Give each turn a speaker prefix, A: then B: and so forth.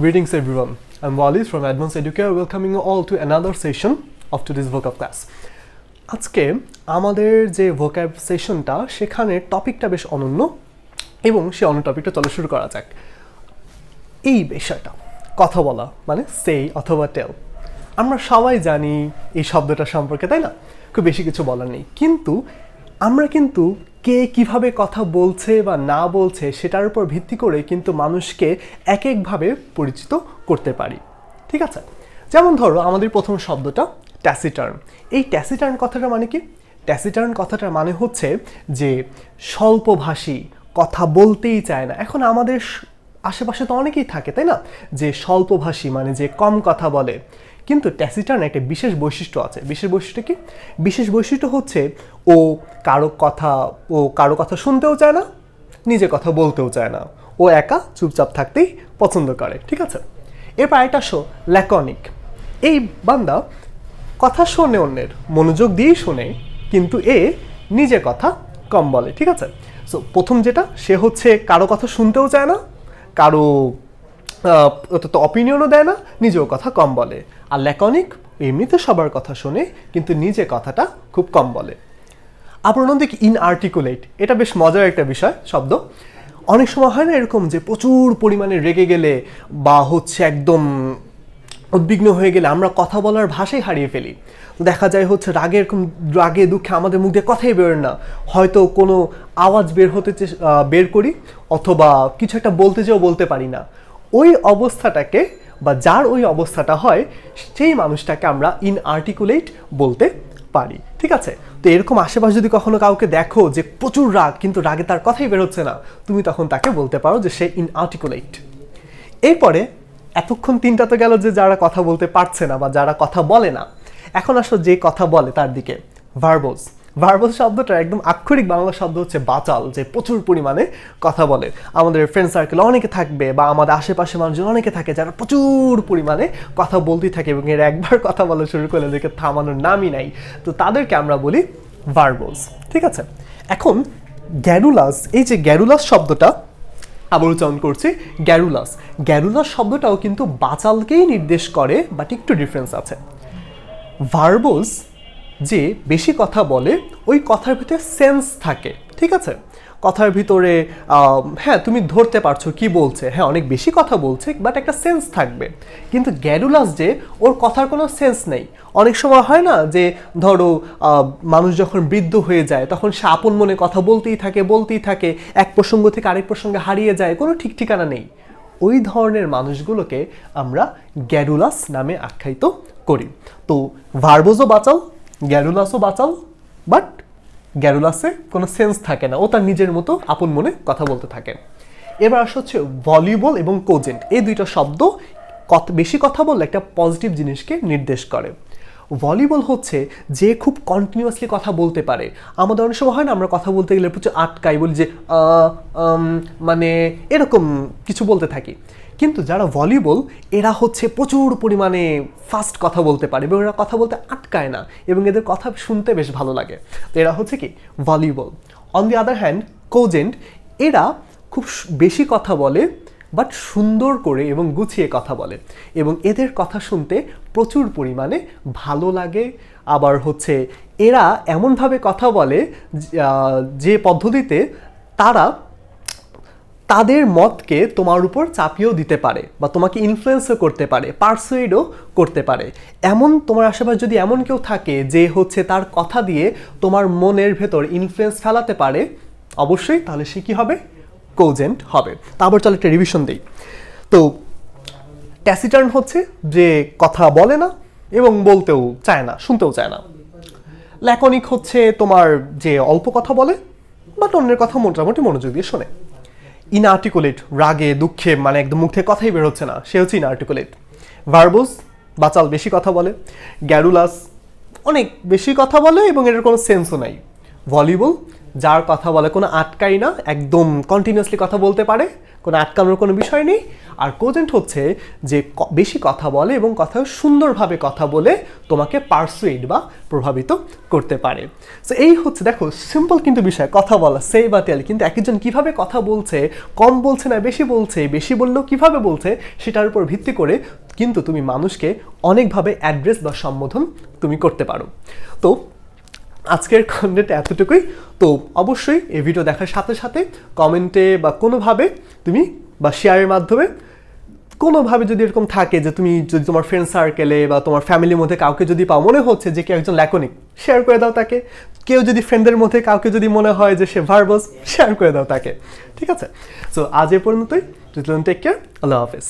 A: Greetings, everyone. I'm Walis from Advanced Educare, welcoming you all to another session of today's vocab class. আজকে আমাদের যে vocab সেশনটা সেখানে টপিকটা বেশ অনন্য, এবং সে অন্য টপিকটা চলে শুরু করা যাক এই বিষয়টা, কথা বলা মানে সেই অথবা টেল আমরা সবাই জানি এই শব্দটা সম্পর্কে, তাই না খুব বেশি কিছু বলার নেই কিন্তু, আমরা কিন্তু কে কীভাবে কথা বলছে বা না বলছে সেটার উপর ভিত্তি করে কিন্তু মানুষকে এক একভাবে পরিচিত করতে পারি। ঠিক আছে? যেমন ধরো, আমাদের প্রথম শব্দটা ট্যাসিটার্ন এই ট্যাসিটার্ন কথাটা মানে কি? ট্যাসিটার্ন কথাটার মানে হচ্ছে যে স্বল্পভাষী, কথা বলতেই চায় না। এখন আমাদের আশেপাশে তো অনেকেই থাকে, তাই না? যে স্বল্পভাষী মানে যে কম কথা বলে। কিন্তু ট্যাসিটার্ন একটা বিশেষ বৈশিষ্ট্য আছে। বিশেষ বৈশিষ্ট্য কি? বিশেষ বৈশিষ্ট্য হচ্ছে ও কারও কথা, ও কারও কথা শুনতেও চায় না নিজে কথা বলতেও চায় না। ও একা চুপচাপ থাকতেই পছন্দ করে, ঠিক আছে? এরপর একটা শো ল্যাকনিক এই বান্দা কথা শোনে অন্যের, মনোযোগ দিয়েই শোনে, কিন্তু এ নিজে কথা কম বলে, ঠিক আছে? সো প্রথম যেটা, সে হচ্ছে কারও কথা শুনতেও চায় না, কারও তো অপিনিয়নও দেয় না, নিজেও কথা কম বলে। আর ল্যাকনিক এমনিতে সবার কথা শোনে, কিন্তু নিজে কথাটা খুব কম বলে। আবার অন্যদিকে ইনআর্টিকুলেট এটা বেশ মজার একটা বিষয়, শব্দ। অনেক সময় হয় না এরকম যে প্রচুর পরিমাণে রেগে গেলে বা হচ্ছে একদম উদ্বিগ্ন হয়ে গেলে আমরা কথা বলার ভাষাই হারিয়ে ফেলি। দেখা যায় হচ্ছে রাগে এরকম, রাগে, দুঃখে আমাদের মুখ দিয়ে কথাই বেরোয় না। হয়তো কোনো আওয়াজ বের হতে বের করি, অথবা কিছু একটা বলতে যেও বলতে পারি না। ওই অবস্থাটাকে বা যার ওই অবস্থাটা হয়, সেই মানুষটাকে আমরা ইনআর্টিকুলেট বলতে পারি। ঠিক আছে? তো এরকম আশেপাশে যদি কখনো কাউকে দেখো যে প্রচুর রাগ, কিন্তু রাগে তার কথাই বেরোচ্ছে না, তুমি তখন তাকে বলতে পারো যে সে ইনআর্টিকুলেট এরপরে এতক্ষণ তিনটা তো গেল যে যারা কথা বলতে পারছে না বা যারা কথা বলে না। এখন আসলে যে কথা বলে তার দিকে। ভার্বোস ভার্বোস শব্দটা একদম আক্ষরিক বাংলা শব্দ হচ্ছে বাচাল, যে প্রচুর পরিমাণে কথা বলে। আমাদের ফ্রেন্ড সার্কেল অনেকে থাকবে বা আমাদের আশেপাশে মানুষজন অনেকে থাকে যারা প্রচুর পরিমাণে কথা বলতেই থাকে এবং এর একবার কথা বলা শুরু করলে এদেরকে থামানোর নামই নাই। তো তাদেরকে আমরা বলি ভার্বোস ঠিক আছে? এখন গ্যারুলাস, এই যে গ্যারুলাস শব্দটা আবার উচ্চারণ করছি গ্যারুলাস। গ্যারুলাস শব্দটাও কিন্তু বাচালকেই নির্দেশ করে বাট একটু ডিফারেন্স আছে। ভার্বস যে বেশি কথা বলে, ওই কথার ভিতরে সেন্স থাকে, ঠিক আছে? কথার ভিতরে হ্যাঁ তুমি ধরতে পারছ কি বলছে হ্যাঁ অনেক বেশি কথা বলছে বাট একটা সেন্স থাকবে। কিন্তু গ্যারুলাস যে, ওর কথার কোনো সেন্স নেই। অনেক সময় হয় না যে, ধরো মানুষ যখন বৃদ্ধ হয়ে যায়, তখন সে আপন মনে কথা বলতেই থাকে বলতেই থাকে, এক প্রসঙ্গ থেকে আরেক প্রসঙ্গে হারিয়ে যায়, কোনো ঠিক ঠিকানা নেই। ওই ধরনের মানুষগুলোকে আমরা গ্যারুলাস নামে আখ্যায়িত করি। তো ভার্বোজও বাঁচাও গ্যারুলাসও বাঁচাল বাট গ্যারুলাসে কোনো সেন্স থাকে না। ও তার নিজের মতো আপন মনে কথা বলতে থাকে। এবার আসা হচ্ছে ভলিউবল এবং কোজেন্ট এই দুইটা শব্দ কত বেশি কথা বললে একটা পজিটিভ জিনিসকে নির্দেশ করে। ভলিবল হচ্ছে যে খুব কন্টিনিউয়াসলি কথা বলতে পারে। আমাদের অনেক সময় হয় না, আমরা কথা বলতে গেলে প্রচুর আটকাই, বলি যে মানে এরকম কিছু বলতে থাকি। কিন্তু যারা ভলিবল, এরা হচ্ছে প্রচুর পরিমাণে ফাস্ট কথা বলতে পারে এবং এরা কথা বলতে আটকায় না এবং এদের কথা শুনতে বেশ ভালো লাগে। তো এরা হচ্ছে কি? Volleyball. On the other hand cogent এরা খুব বেশি কথা বলে বাট সুন্দর করে এবং গুছিয়ে কথা বলে। এবং এদের কথা শুনতে প্রচুর পরিমাণে ভালো লাগে। আবার হচ্ছে এরা এমনভাবে কথা বলে যে- পদ্ধতিতে তারা তাদের মতকে তোমার উপর চাপিয়েও দিতে পারে বা তোমাকে ইনফ্লুয়েন্সও করতে পারে পার্সুয়েডও করতে পারে। এমন তোমার আশেপাশে যদি এমন কেউ থাকে যে হচ্ছে তার কথা দিয়ে তোমার মনের ভেতর ইনফ্লুয়েন্স ফেলাতে পারে, অবশ্যই তাহলে সে কী হবে? কোজেন্ট হবে। তারপর চলো একটা রিভিশন দিই। তো ট্যাসিটার্ন হচ্ছে যে কথা বলে না এবং বলতেও চায় না, শুনতেও চায় না। ল্যাকনিক হচ্ছে তোমার যে অল্প কথা বলে বাট অন্যের কথা মোটামুটি মনোযোগ দিয়ে শোনে। ইনআর্টিকুলেট রাগে, দুঃখে মানে একদম মুখ থেকে কথাই বের হচ্ছে না, সে হচ্ছে ইনআর্টিকুলেট ভার্বোস বাচাল বেশি কথা বলে। গ্যারুলাস অনেক বেশি কথা বলে এবং এটার কোনো সেন্সও নাই। ভলিবল যার কথা বলে, কোনো আটকাই না, একদম কন্টিনিউয়াসলি কথা বলতে পারে, কোনো আটকানোর কোনো বিষয় নেই। আর কোজেন্ট হচ্ছে যে বেশি কথা বলে এবং কথা সুন্দরভাবে কথা বলে তোমাকে পারসুইড বা প্রভাবিত করতে পারে। সো এই হচ্ছে, দেখো সিম্পল কিন্তু বিষয়, কথা বলা সে বা টেল কিন্তু একজন কীভাবে কথা বলছে, কম বলছে না বেশি বলছে, বেশি বললেও কীভাবে বলছে, সেটার উপর ভিত্তি করে কিন্তু তুমি মানুষকে অনেকভাবে অ্যাড্রেস বা সম্বোধন তুমি করতে পারো। তো আজকের কন্টেন্ট এতটুকুই। তো অবশ্যই এই ভিডিও দেখার সাথে সাথে কমেন্টে বা কোনোভাবে তুমি বা শেয়ারের মাধ্যমে কোনোভাবে যদি এরকম থাকে যে তুমি যদি তোমার ফ্রেন্ড সার্কেলে বা তোমার ফ্যামিলির মধ্যে কাউকে যদি পাও, মনে হচ্ছে যে কেউ একজন ল্যাকনিক শেয়ার করে দাও তাকে। কেউ যদি ফ্রেন্ডের মধ্যে কাউকে যদি মনে হয় যে সে ভার্বাস শেয়ার করে দাও তাকে। ঠিক আছে? সো আজ এ পর্যন্তই। টেক কেয়ার আল্লাহ হাফেজ।